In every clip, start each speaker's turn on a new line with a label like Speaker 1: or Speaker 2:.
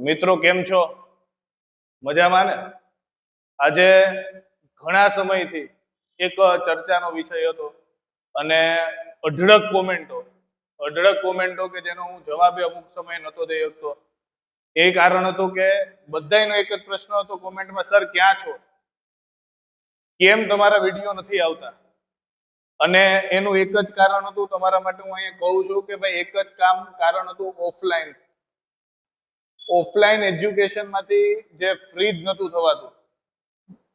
Speaker 1: મિત્રો કેમ છો? મજામાં ને? આજે ઘણા સમયથી એક ચર્ચાનો વિષય હતો અને અઢળક કોમેન્ટો અઢળક કોમેન્ટો કે જેનો હું જવાબે અમુક સમય નહોતો દઈ શકતો. એ કારણ હતું કે બધાયનો એક જ પ્રશ્ન હતો કોમેન્ટમાં, સર, ક્યાં છો? કેમ તમારા વીડિયો નથી આવતા? અને એનું એક જ કારણ હતું, તમારા માટે હું અહીંયા કહું છું કે ભાઈ, એક જ કામ, કારણ હતું ઓફલાઈન. ઓફલાઈન એજ્યુકેશનમાંથી જે ફ્રી જ નહોતું થવાતું.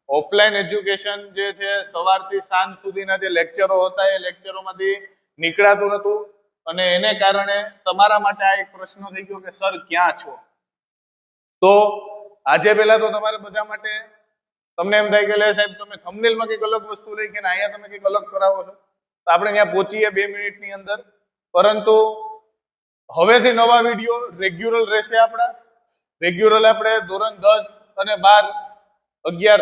Speaker 1: ઓફલાઈન એજ્યુકેશન જે છે, સવારથી સાંજ સુધીના જે લેક્ચરો હતા, એ લેક્ચરોમાંથી નીકળાતું નતું અને એને કારણે તમારા માટે આ એક પ્રશ્ન થઈ ગયો કે સર ક્યાં છો? તો આજે પહેલા તો તમારે બધા માટે તમને એમ થાય કે, લે સાહેબ, તમે થમનેલમાં કંઈક અલગ વસ્તુ લઈ કે અહીંયા તમે કંઈક અલગ કરાવો છો. તો આપણે ત્યાં પહોંચીએ બે મિનિટની અંદર. પરંતુ હવેથી નવા વીડિયો રેગ્યુલર રહેશે આપણા. રેગ્યુલર આપણે ધોરણ દસ અને બાર, અગિયાર,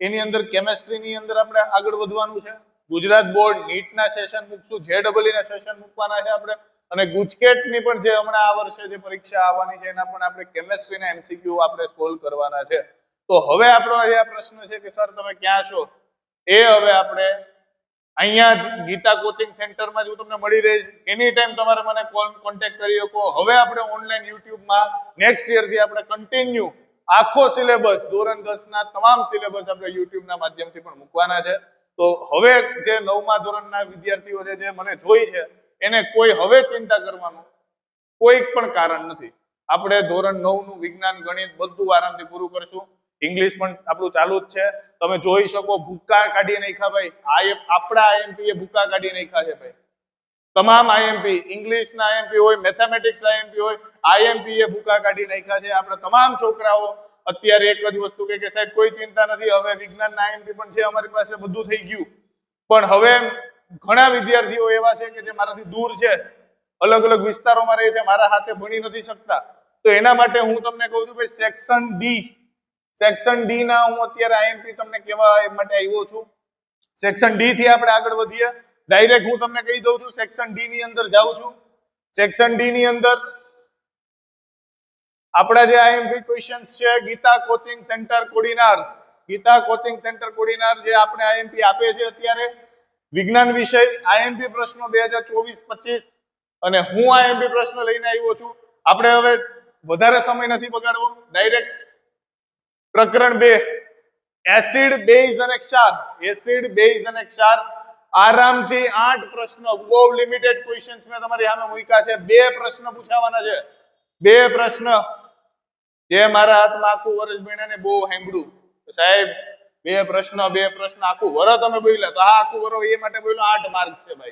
Speaker 1: એની અંદર કેમેસ્ટ્રીની અંદર આપણે આગળ વધવાનું છે. ગુજરાત બોર્ડ નીટના સેશન મૂકશું જે ના સેશન મૂકવાના છે આપણે. અને ગુજકેટની પણ જે હમણાં આ વર્ષે જે પરીક્ષા આવવાની છે, એના પણ આપણે કેમેસ્ટ્રીના એમસીક્યુ આપણે સોલ્વ કરવાના છે. તો હવે આપણો આ પ્રશ્ન છે કે સર તમે ક્યાં છો? એ હવે આપણે અહીંયા જ ગીતા કોચિંગ સેન્ટરમાં જ હું તમને મળી રહીશ. એની ટાઈમ તમારે મને કોલ કોન્ટેક્ટ કરી શકો. હવે આપણે ઓનલાઈન યુટ્યુબમાં નેક્સ્ટ યરથી આપણે કન્ટિન્યુ આખો સિલેબસ ધોરણ દસ ના તમામ સિલેબસ આપણે યુટ્યુબના માધ્યમથી પણ મૂકવાના છે. તો હવે જે નવમા ધોરણના વિદ્યાર્થીઓ જે મને જોઈ છે, એને કોઈ હવે ચિંતા કરવાનું કોઈ પણ કારણ નથી. આપણે ધોરણ નવનું વિજ્ઞાન ગણિત બધું આરામથી પૂરું કરશું. ઇંગ્લિશ પણ આપણું ચાલુ જ છે. તમે જોઈ શકો ભૂકા કાઢી નાખ્યા ભાઈ. આ આપણા આઈએમપી એ ભૂકા કાઢી નાખ્યા છે ભાઈ. તમામ આઈએમપી ઇંગ્લિશના આઈએમપી હોય મેથેમેટિક્સ આઈએમપી હોય આઈએમપી એ ભૂકા કાઢી નાખ્યા છે. આપણા તમામ છોકરાઓ, અત્યારે એક જ વસ્તુ કે સાહેબ, કોઈ ચિંતા નથી. હવે વિજ્ઞાનના આઈએમપી પણ છે, અમારી પાસે બધું થઈ ગયું. પણ હવે ઘણા વિદ્યાર્થીઓ એવા છે કે જે મારાથી દૂર છે. અલગ અલગ વિસ્તારોમાં રહે છે, મારા હાથે ભણી નથી શકતા. તો એના માટે હું તમને કહું છું ભાઈ સેક્શન ડી સેક્શન ડી ના હું અત્યારે આઈએમપી તમને કહેવા માટે આવ્યો છું. સેક્શન ડી થી આપણે આગળ વધીએ. ડાયરેક્ટ હું તમને કહી દઉં છું સેક્શન ડી ની અંદર જાઉં છું. સેક્શન ડી ની અંદર આપણા જે આઈએમપી ક્વેશ્ચન્સ છે, Geeta coaching centre Kodinar. Geeta coaching centre Kodinar જે આપણે આઈએમપી આપે છે અત્યારે. વિજ્ઞાન વિષય આઈએમપી પ્રશ્નો બે હજાર ચોવીસ પચીસ. અને હું આઈએમપી પ્રશ્ન લઈને આવ્યો છું. આપણે હવે વધારે સમય નથી બગાડવો. ડાયરેક્ટ પ્રકરણ બે, એસિડ, બેઝ અને ક્ષાર. એસિડ, બેઝ અને ક્ષાર આરામથી આઠ પ્રશ્નો. બહુ લિમિટેડ ક્વેશ્ચન્સ મેં તમારી સામે મૂક્યા છે. બે પ્રશ્ન પૂછાવાના છે. બે પ્રશ્ન. જે મારા હાથમાં આખું વર્ષ ભણ્યા બહુ સાંભળ્યું. સાહેબ, બે પ્રશ્ન બે પ્રશ્ન. આખું વરો તમે બોલ્યા. તો હા, આખું વરો એ માટે બોલ્યો, આઠ માર્ક છે ભાઈ.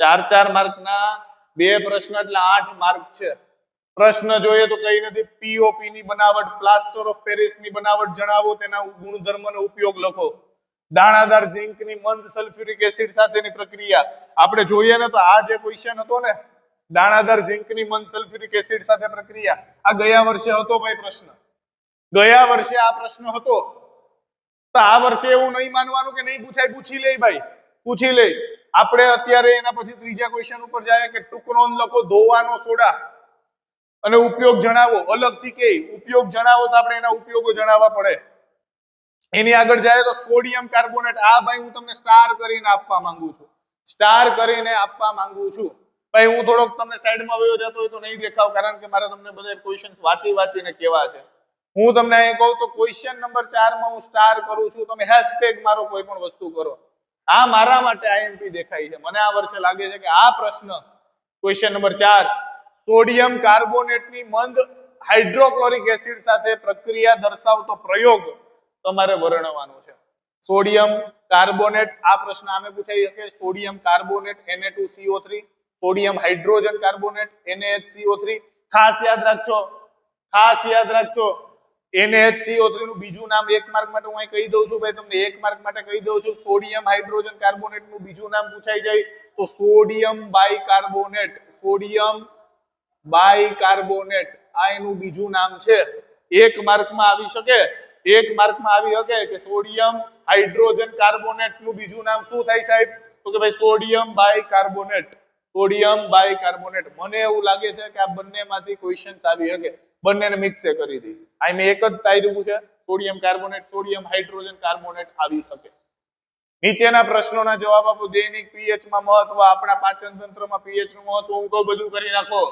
Speaker 1: ચાર ચાર માર્કના બે પ્રશ્ન એટલે આઠ માર્ક છે. પ્રશ્ન જોઈએ તો કઈ નથી. પીઓપી ની બનાવટ પ્લાસ્ટર ઓફ પેરિસની બનાવટ જણાવો, તેના ગુણધર્મનો ઉપયોગ લખો. દાણાદાર ઝિંકની મંદ સલ્ફ્યુરિક એસિડ સાથેની પ્રક્રિયા. આપણે જોઈએ ને તો આ જે ક્વેશ્ચન હતો ને, દાણાદાર ઝિંકની મંદ સલ્ફ્યુરિક એસિડ સાથે પ્રક્રિયા, આ ગયા વર્ષે હતો ભાઈ પ્રશ્ન? ગયા વર્ષે આ પ્રશ્ન હતો. તો આ વર્ષે એવું નહીં માનવાનું કે નહીં પૂછાય, પૂછી લે ભાઈ. પૂછી લે. આપણે અત્યારે એના પછી ત્રીજા ક્વેશ્ચન ઉપર જાય કે ટુકડો લખો, ધોવાનો સોડા. અને ઉપયોગ જણાવો, અલગથી કે ઉપયોગ જણાવો તો આપણે એના ઉપયોગો જણાવવા પડે. એની આગળ જાય તો સોડિયમ કાર્બોનેટ, આ ભાઈ હું તમને સ્ટાર કરીને આપવા માંગુ છું. સ્ટાર કરીને આપવા માંગુ છું. ભાઈ હું થોડોક તમને સાઈડમાં વયો જતો હોય તો નહીં દેખાવ, કારણ કે મારે તમને બધા ક્વેશ્ચન્સ વાંચી વાંચીને કેવા છે. હું તમને અહીં કહું તો ક્વેશ્ચન નંબર ચારમાં હું સ્ટાર કરું છું. તમે હેશટેગ મારો કોઈ પણ વસ્તુ કરો. આ મારા માટે આઈએમપી દેખાય છે. મને આ વર્ષે લાગે છે કે આ પ્રશ્ન ક્વેશ્ચન નંબર ચાર સોડિયમ કાર્બોનેટની મંદ હાઇડ્રોક્લોરિક એસિડ સાથે પ્રક્રિયા દર્શાવતો પ્રયોગ તમારે વર્ણવવાનો છે. સોડિયમ કાર્બોનેટ, આ પ્રશ્ન આમે પૂછાઈ શકે. Sodium carbonate Na2CO3 sodium hydrogen carbonate NaHCO3 ખાસ યાદ રાખજો. ખાસ યાદ રાખજો. NaHCO3 નું બીજું નામ એક માર્ક માટે હું અહીં કહી દઉં છું. ભાઈ, તમને એક માર્ક માટે કહી દઉં છું. સોડિયમ હાઇડ્રોજન કાર્બોનેટનું બીજું નામ પૂછાઈ જાય તો સોડિયમ બાયકાર્બોનેટ. સોડિયમ બાયકાર્બોનેટ આ એનું બીજું નામ છે. એક માર્કમાં આવી શકે. એક માર્કમાં આવી શકે કે સોડિયમ હાઇડ્રોજન કાર્બોનેટનું બીજું નામ શું થાય સાહેબ? તો કે ભાઈ સોડિયમ બાયકાર્બોનેટ. Sodium bicarbonate. મને એવું લાગે છે કે આ બંનેમાંથી ક્વેશ્ચન્સ આવી શકે. બંનેને મિક્સે કરી દી આ મેં એક જ તાર્યું છે. Sodium carbonate, sodium hydrogen carbonate આવી શકે. નીચેના પ્રશ્નોના જવાબ આપો. દૈનિક પીએચમાં મહત્વ. આપણા પાચન તંત્રમાં પીએચનું મહત્વ. હું કહું, બધું કરી નાખો.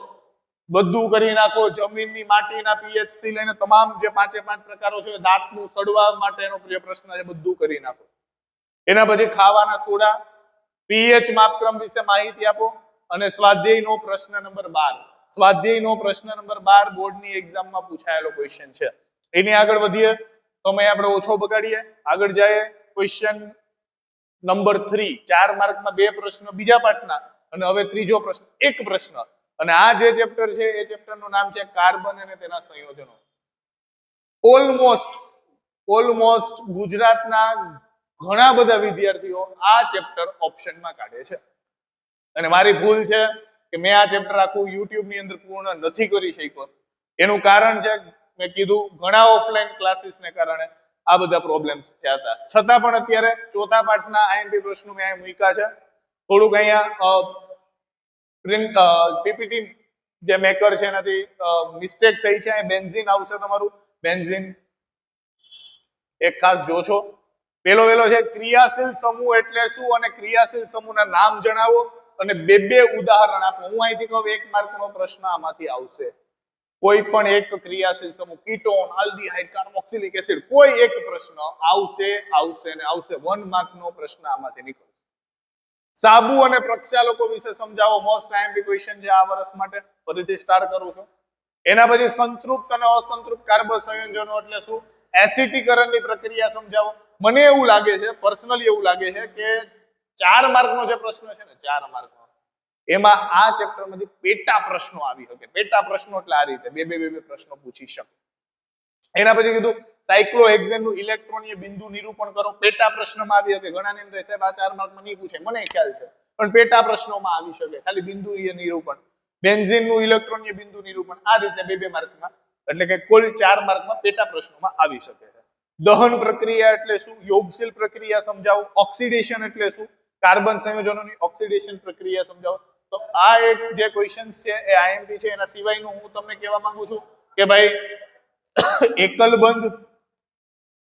Speaker 1: બધું કરી નાખો, જમીનની, માટીના પીએચથી લઈને તમામ જે પાંચે પાંચ પ્રકારો છે, દાંતનું સડવા માટેનો જે પ્રશ્ન છે, બધું કરી નાખો. એના પછી ખાવાના સોડા, પીએચ માપક્રમ વિશે માહિતી આપો અને સ્વાધ્યાયનો પ્રશ્ન નંબર બાર. સ્વાધ્યાયનો પ્રશ્ન નંબર બાર બોર્ડની એક્ઝામમાં પૂછાયેલો ક્વેશ્ચન છે. એની આગળ વધીએ. અમે આપણે ઓછો બગાડીએ. આગળ જઈએ. ક્વેશ્ચન નંબર થ્રી ચાર માર્કમાં બે પ્રશ્ન, બીજા પાઠના. અને હવે ત્રીજો પ્રશ્ન, એક પ્રશ્ન. અને આ જે ચેપ્ટર છે, એ ચેપ્ટરનું નામ છે કાર્બન અને તેના સંયોજનો. ઓલમોસ્ટ ઓલમોસ્ટ ગુજરાતના ઘણા બધા વિદ્યાર્થીઓ આ ચેપ્ટર ઓપ્શનમાં કાઢે છે. અને મારી ભૂલ છે કે મેં આ ચેપ્ટર આખું યુટ્યુબની અંદર પૂર્ણ નથી કરી શક્યો. એનું કારણ છે, મેં કીધું, ઘણા ઓફલાઈન ક્લાસીસ ને કારણે આ બધા પ્રોબ્લેમ્સ થયા હતા. છતાં પણ અત્યારે ચોથા પાઠના આઈએમપી પ્રશ્નો મેં મૂક્યા છે. થોડુંક અહીંયા પ્રિન્ટ પીપીટી જે મેકર છે એનાથી મિસ્ટેક થઈ છે. અહીં બેન્ઝિન આવશે તમારું. બેન્ઝિન એક ખાસ જોશો પેલો વેલો છે, ક્રિયાશીલ સમૂહ એટલે શું? અને ક્રિયાશીલ સમૂહના નામ જણાવો. અને બે બે ઉદાહરણ આપો. હું અહીંથી કહું, એક માર્કનો પ્રશ્ન આમાંથી આવશે. કોઈ પણ એક ક્રિયાશીલ સમૂહ કીટોન આલ્ડીહાઇડ કાર્બોક્સિલિક એસિડ કોઈ એક પ્રશ્ન આવશે આવશે અને આવશે. વન માર્કનો પ્રશ્ન આમાંથી નીકળશે. સાબુ અને પ્રક્ષાલકો વિશે સમજાવો. મોસ્ટ ટાઈમ ક્વેશ્ચન છે આ વર્ષ માટે. ફરીથી સ્ટાર્ટ કરું છું. એના પછી સંતૃપ્ત અને અસંતૃપ્ત કાર્બન સંયોજનો એટલે શું? એસિટીકરણની પ્રક્રિયા સમજાવો. મને એવું લાગે છે પર્સનલી એવું લાગે છે કે ચાર માર્કનો જે પ્રશ્ન છે ને, ચાર માર્કનો. એમાં આ ચેપ્ટરમાંથી પેટા પ્રશ્નો આવી શકે. પેટા પ્રશ્નો એટલે આ રીતે. બે બે બે બે પ્રશ્નો પૂછી શકે. એના પછી કીધું સાયક્લોહેક્ઝેનનું ઇલેક્ટ્રોનીય બિંદુ નિરૂપણ કરો. પેટા પ્રશ્નમાં આવી શકે. ઘણા ને એમ સાહેબ આ ચાર માર્કમાં નહીં પૂછે. મને ખ્યાલ છે. પણ પેટા પ્રશ્નોમાં આવી શકે. ખાલી બિંદુય નિરૂપણ. બેન્ઝીનનું ઇલેક્ટ્રોનીય બિંદુ નિરૂપણ. આ રીતે બે બે માર્કમાં. એટલે કે કુલ ચાર માર્કમાં પેટા પ્રશ્નોમાં આવી શકે છે. દહન પ્રક્રિયા એટલે શું? યોગશીલ પ્રક્રિયા સમજાવો. ઓક્સિડેશન એટલે શું? કાર્બન સંયોજનોની ઓક્સિડેશન પ્રક્રિયા સમજાવો. તો આ એક જે ક્વેશ્ચન્સ છે એ આઈએમપી છે. એના સિવાયનું હું તમને કહેવા માંગુ છું કે ભાઈ, એકલબંધ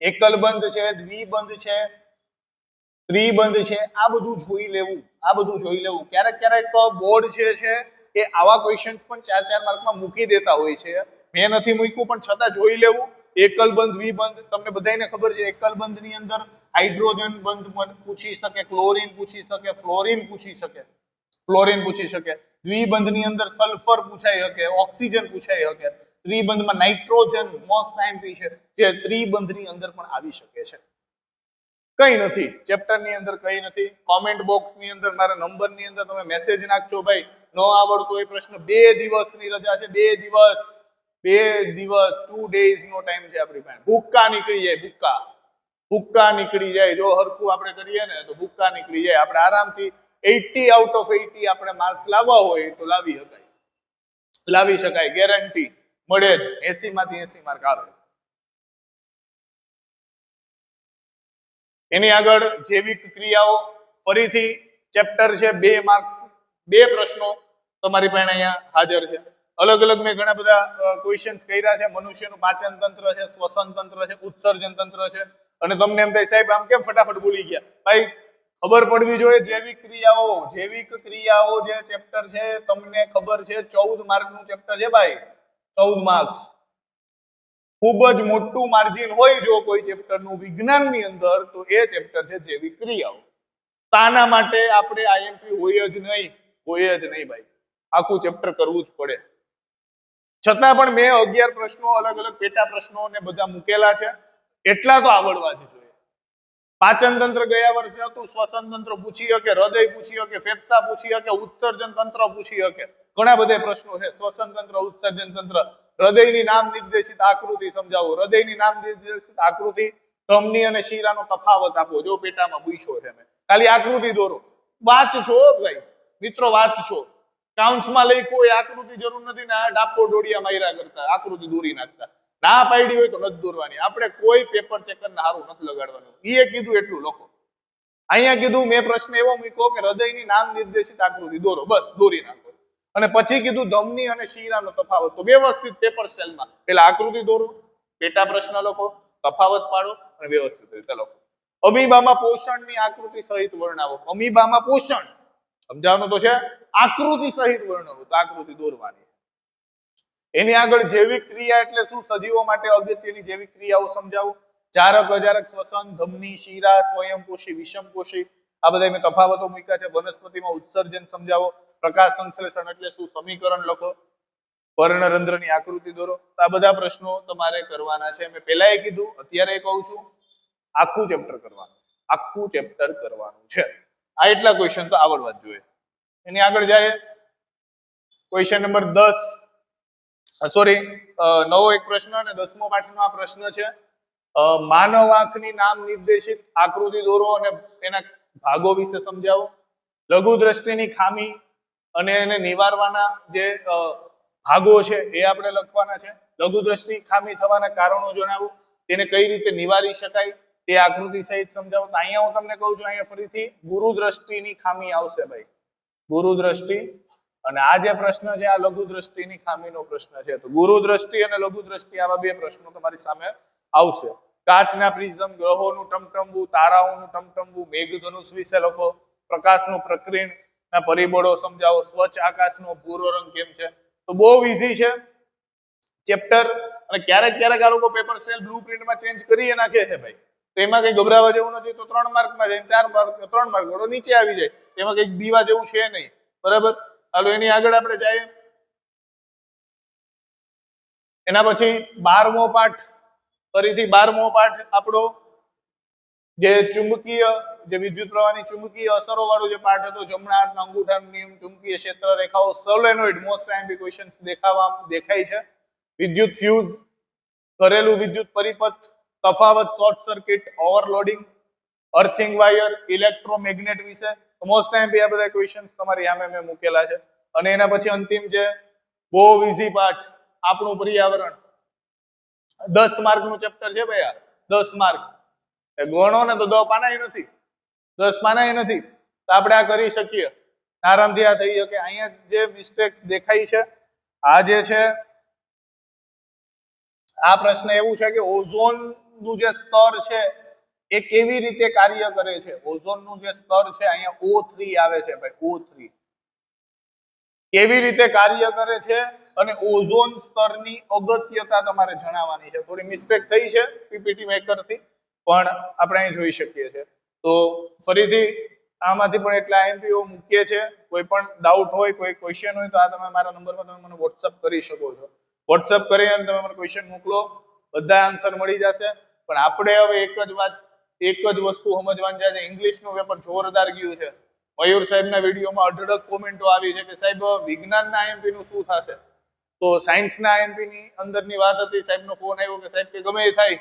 Speaker 1: એકલબંધ છે દ્વિબંધ છે ત્રિબંધ છે, આ બધું જોઈ લેવું, આ બધું જોઈ લેવું. ક્યારેક ક્યારેક બોર્ડ જે છે એ આવા ક્વેશ્ચન્સ પણ ચાર ચાર માર્કમાં મૂકી દેતા હોય છે. મેં નથી મૂક્યું, પણ છતાં જોઈ લેવું. એકલબંધ દ્વિબંધ તમને બધાને ખબર છે એકલબંધની અંદર હાઇડ્રોજન બંધ પૂછી શકે, ક્લોરિન પૂછી શકે, ફ્લોરિન પૂછી શકે, ફ્લોરીન પૂછી શકે દ્વિબંધની અંદર સલ્ફર પૂછાઈ શકે, ઓક્સિજન પૂછાઈ શકે. ત્રિબંધમાં નાઇટ્રોજન મોસ્ટ ટાઈમ છે, જે ત્રિબંધની અંદર પણ આવી શકે છે. કઈ નથી ચેપ્ટરની અંદર કઈ નથી કોમેન્ટ બોક્સની અંદર મારા નંબરની અંદર તમે મેસેજ નાખજો ભાઈ. ન આવડતો એ પ્રશ્ન, બે દિવસની રજા છે, બે દિવસ. બે દિવસ ટુ ડેઝ નો ટાઈમ છે આપણી પાસે. ભૂક્કા નીકળી જાય, ભૂક્કા. ભૂક્કા નીકળી જાય, જો હરખું આપણે કરીએ ને તો ભૂક્કા નીકળી જાય. આપણે આરામથી એટી આઉટ ઓફ એટી આપણે માર્ક્સ લાવવા હોય તો લાવી શકાય. લાવી શકાય ગેરંટી મળે જ. એસી માંથી એસી માર્ક આવે એની આગળ જૈવિક ક્રિયાઓ, ફરીથી ચેપ્ટર છે, બે માર્ક્સ, બે પ્રશ્નો તમારી પાસે અહીંયા હાજર છે. અલગ અલગ મેં ઘણા બધા ક્વેશ્ચન્સ કર્યા છે. મનુષ્યનું પાચન તંત્ર છે, શ્વસન તંત્ર છે, ઉત્સર્જન તંત્ર છે. અને તમને એમ થાય, સાહેબ, આમ કેમ ફટાફટ ભૂલી ગયા? ભાઈ, ખબર પડવી જોઈએ, જૈવિક ક્રિયાઓ જૈવિક ક્રિયાઓ જે ચેપ્ટર છે, તમને ખબર છે, ચૌદ માર્કનું ચેપ્ટર છે, ભાઈ. ચૌદ માર્ક્સ ખૂબ જ મોટું માર્જિન હોય જો કોઈ ચેપ્ટરનું વિજ્ઞાનની અંદર, તો એ ચેપ્ટર છે જૈવિક ક્રિયાઓ. તાના માટે આપણે આઈએમપી હોય જ નહીં, હોય જ નહીં ભાઈ. આખું ચેપ્ટર કરવું જ પડે. છતાં પણ મેં અગિયાર પ્રશ્નો, અલગ અલગ પેટા પ્રશ્નો ને બધા મૂકેલા છે. એટલા તો આવડવા જ જોઈએ. પાચન તંત્ર ગયા વર્ષે હતું, શ્વસન તંત્ર પૂછી શકે, હૃદય પૂછી શકે, ફેફસા પૂછી શકે, ઉત્સર્જન તંત્ર પૂછી શકે. ઘણા બધા પ્રશ્નો છે. શ્વસન તંત્ર, ઉત્સર્જન તંત્ર, હૃદયની નામ નિર્દેશિત આકૃતિ સમજાવો. હૃદયની નામ નિર્દેશિત આકૃતિ ધમની અને શીરાનો તફાવત આપો. જો પેટામાં પૂછ્યો છે ખાલી આકૃતિ દોરો. વાંચશો ભાઈ. મિત્રો વાંચશો કાઉન્સમાં લઈ કોઈ આકૃતિ જરૂર નથી ને આ ડાપો ડોડિયા માર્યા કરતા. આકૃતિ દોરી નાખતા. ના પાડી હોય તો નથી દોરવાની. આપણે કોઈ પેપર ચેકર ને હારું નથી લગાડવાનું. એ કીધું એટલું લખો. અહીંયા કીધું, મેં પ્રશ્ન એવો મૂક્યો કે હૃદયની નામ નિર્દેશિત આકૃતિ દોરો. બસ, દોરી નાખો. અને પછી કીધું ધમની અને શીરાનો તફાવત. તો વ્યવસ્થિત પેપર સ્ટાઇલમાં પેલા આકૃતિ દોરો, પેટા પ્રશ્ન લખો, તફાવત પાડો અને વ્યવસ્થિત રીતે લખો. અમીબામાં પોષણની આકૃતિ સહિત વર્ણવો. અમીબામાં પોષણ. સમજાવવાનું તો છે? આકૃતિ સહિત વર્ણવો. તો આકૃતિ દોરવાની. એની આગળ જૈવિક ક્રિયા એટલે શું? સજીવો માટે અગત્યની જૈવિક ક્રિયાઓ સમજાવો. ચારક અજારક, શ્વસન, ધમની, શીરા, સ્વયંપોષી, વિષમપોષી. આ બધા તફાવતો મૂક્યા છે. વનસ્પતિમાં ઉત્સર્જન સમજાવો. પ્રકાશ સંશ્લેષણ એટલે શું? સમીકરણ લખો. પર્ણરંધ્રની આકૃતિ દોરો. તો આ બધા પ્રશ્નો તમારે કરવાના છે. મેં પહેલા એ કીધું, અત્યારે કહું છું, આખું ચેપ્ટર કરવાનું આખું ચેપ્ટર કરવાનું છે. આ એટલા ક્વેશ્ચન તો આવડવા જ જોઈએ. એની આગળ જાય. ક્વેશ્ચન નંબર દસ. સોરી નવો એક પ્રશ્ન અને દસમો પાઠનો આ પ્રશ્ન છે. માનવ આંખની નામ નિર્દેશિત આકૃતિ દોરો અને એના ભાગો વિશે સમજાવો. લઘુ દ્રષ્ટિની ખામી અને એને નિવારવાના જે ભાગો છે એ આપણે લખવાના છે. લઘુ દ્રષ્ટિ ખામી થવાના કારણો જણાવું. તેને કઈ રીતે નિવારી શકાય તે આકૃતિ સહિત સમજાવો. તો અહીંયા હું તમને કહું છું, અહીંયા ફરીથી ગુરુ દ્રષ્ટિની ખામી આવશે ભાઈ. ગુરુ દ્રષ્ટિ અને આ જે પ્રશ્ન છે, આ લઘુ દ્રષ્ટિની ખામીનો પ્રશ્ન છે. તો ગુરુ દ્રષ્ટિ અને લઘુ દ્રષ્ટિ આવા બે પ્રશ્નો તમારી સામે આવશે. કાચના પ્રિઝમ, ગ્રહોનું ટમટમવું, તારાઓનું ટમટમવું, મેઘધનુષ વિશે લખો, પ્રકાશનું પ્રકીર્ણના પરિબળો સમજાવો, સ્વચ્છ આકાશનો ભૂરો રંગ કેમ છે? તો બહુ ઈઝી છે. ચેપ્ટર અને ક્યારેક ક્યારેક આ લોકો પેપર સેલ બ્લુ પ્રિન્ટમાં ચેન્જ કરી નાખે છે ભાઈ. તો એમાં કઈ ગભરાવા જેવું નથી, તો ત્રણ માર્કમાં જાય ચાર માર્ક ત્રણ માર્ક વાળો નીચે આવી જાય. એમાં કંઈક બીવા જેવું છે નહીં. બરાબર? હાલો, એની આગળ આપણે જઈએ. એના પછી બારમો પાઠ. ફરીથી બારમો પાઠ આપણો. જે ચુંબકીય જે વિદ્યુત પ્રવાહની ચુંબકીય અસરો વાળો જે પાઠ હતો, જમણા હાથના અંગૂઠાનો નિયમ, ચુંબકીય ક્ષેત્ર રેખાઓ સોલેનોઇડ મોસ્ટ ટાઈમ ક્વેશ્ચન્સ દેખાવા, દેખાય છે. વિદ્યુત ફ્યુઝ કરેલું વિદ્યુત પરિપથ, તફાવત short circuit overloading earthing wire electromagnet વિશે. મોસ્ટ ટાઈમ આ બધા ક્વેશ્ચન્સ તમારી સામે મેં મૂકેલા છે. અને એના પછી અંતિમ છે, બહુ ઇઝી પાઠ આપણું પર્યાવરણ. દસ માર્કનું ચેપ્ટર છે ભાઈ દસ માર્ક. ગણો ને તો દ પાના નથી. દસ એ નથી. તો આપણે આ કરી શકીએ. આરામથી આ થઈ શકે. અહીંયા જે મિસ્ટેક્સ દેખાય છે, આ જે છે, આ પ્રશ્ન એવું છે કે ઓઝોનનું જે સ્તર છે, એ કેવી રીતે કાર્ય કરે છે? ઓઝોનનું જે સ્તર છે, અહીંયા ઓ થ્રી આવે છે, ભાઈ ઓ થ્રી કેવી રીતે કાર્ય કરે છે? અને ઓઝોન સ્તરની અગત્યતા તમારે જણાવવાની છે. થોડી મિસ્ટેક થઈ છે પીપીટી મેકરથી પણ આપણે અહીં જોઈ શકીએ છીએ. તો ફરીથી આમાંથી પણ એટલા આઈએમપીઓ મૂકીએ છે કોઈ પણ ડાઉટ હોય, કોઈ ક્વેશ્ચન હોય, તો આ તમે મારા નંબરમાં તમે મને વોટ્સઅપ કરી શકો છો. વોટ્સઅપ કરી અને તમે મને ક્વેશ્ચન મોકલો. બધા આન્સર મળી જશે. પણ આપણે હવે એક જ વાત, એક જ વસ્તુ સમજવાની છે. ઇંગ્લિશનું પેપર જોરદાર ગયું છે. મયુર સાહેબના વિડીયોમાં અઢળક કોમેન્ટો આવી છે કે સાહેબ, વિજ્ઞાનના આઈએમપી નું શું થશે? તો સાયન્સના આઈએમપી ની અંદરની વાત હતી. સાહેબનો ફોન આવ્યો કે સાહેબ, કે ગમે એ થાય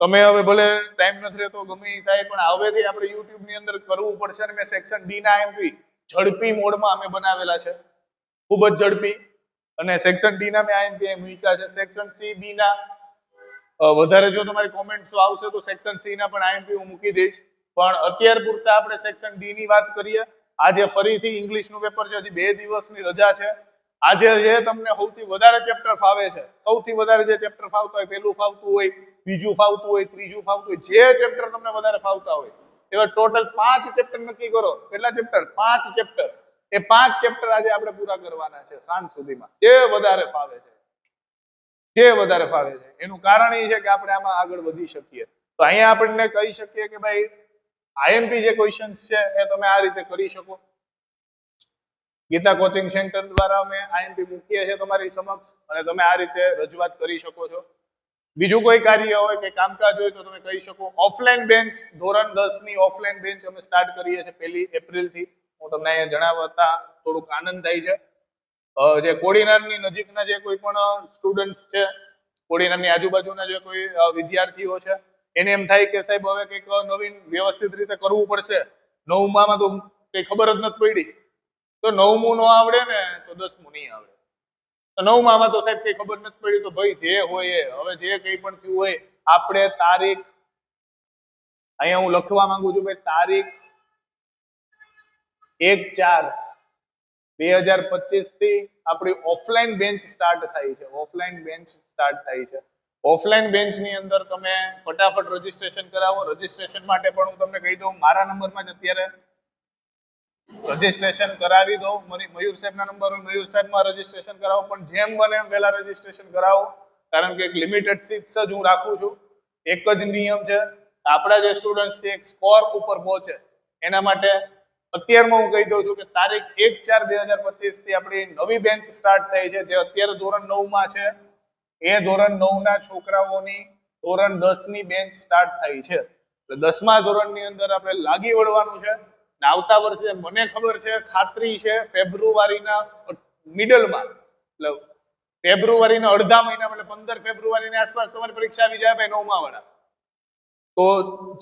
Speaker 1: તમે હવે ભલે ટાઈમ નથી રહેતો, ગમે એ થાય, પણ હવેથી આપણે યુટ્યુબની અંદર કરવું પડશે અને મેં સેક્શન ડી ના આઈએમપી ઝડપી મોડમાં અમે બનાવેલા છે. ખૂબ જ ઝડપી. અને સેક્શન ડી ના મેં આઈએમપી મૂક્યા છે. સેક્શન સી બી ના વધારે જો તમારી કોમેન્ટ્સો આવશે તો સેક્શન સી ના પણ આઈએમપી હું મૂકી દઈશ. પણ અત્યાર પૂરતા આપણે સેક્શન ડી ની વાત કરીએ, આજે ફરીથી ઇંગ્લિશનું પેપર છે, હજી બે દિવસની રજા છે. આજે જે તમને સૌથી વધારે ચેપ્ટર ફાવે છે, સૌથી વધારે જે ચેપ્ટર ફાવતા હોય પેલું ફાવતું હોય બીજું ફાવતું હોય, ત્રીજું ફાવતું હોય, જે ચેપ્ટર તમને વધારે ફાવતા હોય, એવા ટોટલ પાંચ ચેપ્ટર નક્કી કરો. કેટલા ચેપ્ટર પાંચ ચેપ્ટર એ પાંચ ચેપ્ટર આજે આપણે પૂરા કરવાના છે સાંજ સુધીમાં. જે વધારે ફાવે છે. જે વધારે ફાવે છે. એનું કારણ એ છે કે આપણે આમાં આગળ વધી શકીએ. તો અહીંયા આપણને કહી શકીએ કે ભાઈ આઈએમપી જે ક્વેશ્ચન્સ છે એ તમે આ રીતે કરી શકો. ગીતા કોચિંગ સેન્ટર દ્વારા અમે આઈએમપી મૂકીએ છીએ તમારી સમક્ષ અને તમે આ રીતે રજૂઆત કરી શકો છો. બીજું કોઈ કાર્ય હોય કે કામકાજ હોય તો તમે કહી શકો ઓફલાઈન બેન્ચ ધોરણ દસની ઓફલાઈન બેન્ચ અમે સ્ટાર્ટ કરીએ છીએ પહેલી એપ્રિલથી હું તમને અહીંયા જણાવતા થોડુંક આનંદ થાય છે. જે કોડીનારની નજીકના જે કોઈ પણ સ્ટુડન્ટ છે, કોડીનારની આજુબાજુના જે કોઈ વિદ્યાર્થીઓ છે, એને એમ થાય કે સાહેબ, હવે કંઈક નવીન વ્યવસ્થિત રીતે કરવું પડશે. નવમામાં તો કઈ ખબર જ નથી પડી. તો નવમું નો આવડે ને તો દસમું નહીં આવડે. તો નવમામાં તો સાહેબ કઈ ખબર નથી પડી, તો ભાઈ જે હોય એ. હવે જે કઈ પણ થયું હોય, આપણે તારીખ, અહીંયા હું લખવા માંગુ છું ભાઈ, તારીખ એક ચાર બે હજાર પચીસથી આપણી ઓફલાઈન બેન્ચ સ્ટાર્ટ થાય છે. ઓફલાઈન બેન્ચ સ્ટાર્ટ થાય છે. ઓફલાઈન બેન્ચની અંદર તમે ફટાફટ રજીસ્ટ્રેશન કરાવો. રજીસ્ટ્રેશન માટે પણ હું તમને કહી દઉં, મારા નંબરમાં જ અત્યારે રજીસ્ટ્રેશન કરાવી દો મયુર સાહેબના નંબર હોય મયુર સાહેબમાં રજીસ્ટ્રેશન કરાવો. પણ જેમ બને એમ પહેલા રજીસ્ટ્રેશન કરાવો. કારણ કે એક લિમિટેડ સીટ્સ જ હું રાખું છું. એક જ નિયમ છે. આપણા જે સ્ટુડન્ટ છે, એક સ્કોર ઉપર પહોંચે. એના માટે અત્યારમાં હું કહી દઉં છું કે તારીખ એક ચાર બે હજાર પચીસથી આપણી નવી બેન્ચ સ્ટાર્ટ થઈ છે. જે અત્યારે ધોરણ નવમાં છે. એ ધોરણ નવ ના છોકરાઓની ધોરણ દસની બેન્ચ સ્ટાર્ટ થઈ છે. એટલે દસમા ધોરણની અંદર આપણે લાગી વળવાનું છે. આવતા વર્ષે મને ખબર છે, ખાતરી છે, ફેબ્રુઆરીના મિડલમાં. એટલે ફેબ્રુઆરીના અડધા મહિના એટલે પંદર ફેબ્રુઆરીની આસપાસ તમારી પરીક્ષા આવી જાય, ભાઈ નવમા વાળા. તો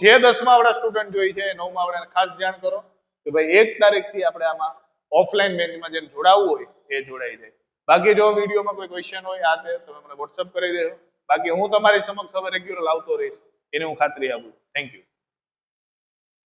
Speaker 1: જે દસમા વાળા સ્ટુડન્ટ જોઈ છે નવમા વાળાને ખાસ જાણ કરો કે ભાઈ એક તારીખથી આપણે આમાં ઓફલાઈન બેન્ચમાં જેને જોડાવવું હોય, એ જોડાઈ જાય. બાકી જો વિડીયોમાં કોઈ ક્વેશ્ચન હોય, આ તે તમે મને વોટ્સઅપ કરી દેજો. બાકી હું તમારી સમક્ષ હવે રેગ્યુલર આવતો રહીશ, એની હું ખાતરી આપું થેન્ક યુ